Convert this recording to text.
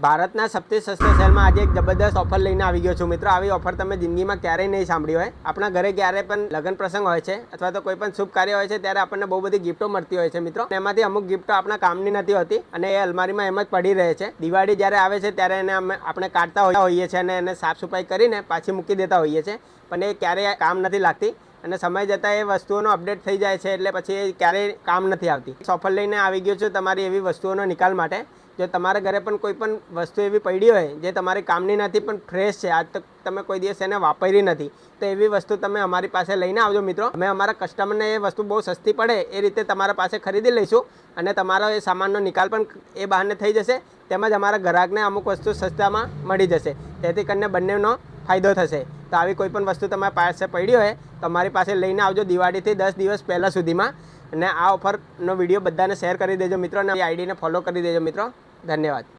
ભારતના સપ્તે સસ્તા સેલમાં આજે એક જબરદસ્ત ઓફર લઈને આવી ગયો છું. મિત્રો, આવી ઓફર તમે જિંદગીમાં ક્યારેય નહીં સાંભળી હોય. આપણા ઘરે ક્યારે પણ લગ્ન પ્રસંગ હોય છે અથવા તો કોઈ પણ શુભ કાર્ય હોય છે, ત્યારે આપણને બહુ બધી ગિફ્ટો મળતી હોય છે, મિત્રો. એમાંથી અમુક ગિફ્ટો આપણા કામની નથી હોતી અને એ અલમારીમાં એમ જ પડી રહે છે. દિવાળી જ્યારે આવે છે, ત્યારે એને અમે, આપણે કાઢતા હોઈએ- છીએ અને એને સાફ સફાઈ કરીને પાછી મૂકી દેતા હોઈએ છીએ. પણ એ ક્યારેય કામ નથી લાગતી. અને સમય જતાં એ વસ્તુઓનો અપડેટ થઈ જાય છે એટલે પછી એ ક્યારેય કામ નથી આવતી. સફળ લઈને આવી ગયો છું તમારી એવી વસ્તુઓનો નિકાલ માટે. જો તમારા ઘરે પણ કોઈ પણ વસ્તુ એવી પડી હોય જે તમારી કામની નથી પણ ફ્રેશ છે, આજ તક તમે કોઈ દિવસ એને વાપરી નથી, તો એવી વસ્તુ તમે અમારી પાસે લઈને આવજો મિત્રો. અમે અમારા કસ્ટમરને એ વસ્તુ બહુ સસ્તી પડે એ રીતે તમારા પાસે ખરીદી લઈશું અને તમારો એ સામાનનો નિકાલ પણ એ બહાને થઈ જશે. તેમજ અમારા ગ્રાહકને અમુક વસ્તુ સસ્તામાં મળી જશે. તેથી કરીને બંનેનો ફાયદો થશે. તો આવી કોઈ પણ વસ્તુ તમારી પાસે પડી હોય તો અમારી પાસે લઈને આવજો દિવાળીથી દસ દિવસ પહેલાં સુધીમાં. અને આ ઓફરનો વીડિયો બધાને શેર કરી દેજો મિત્રો, અને આઈડીને ફોલો કરી દેજો મિત્રો. ધન્યવાદ.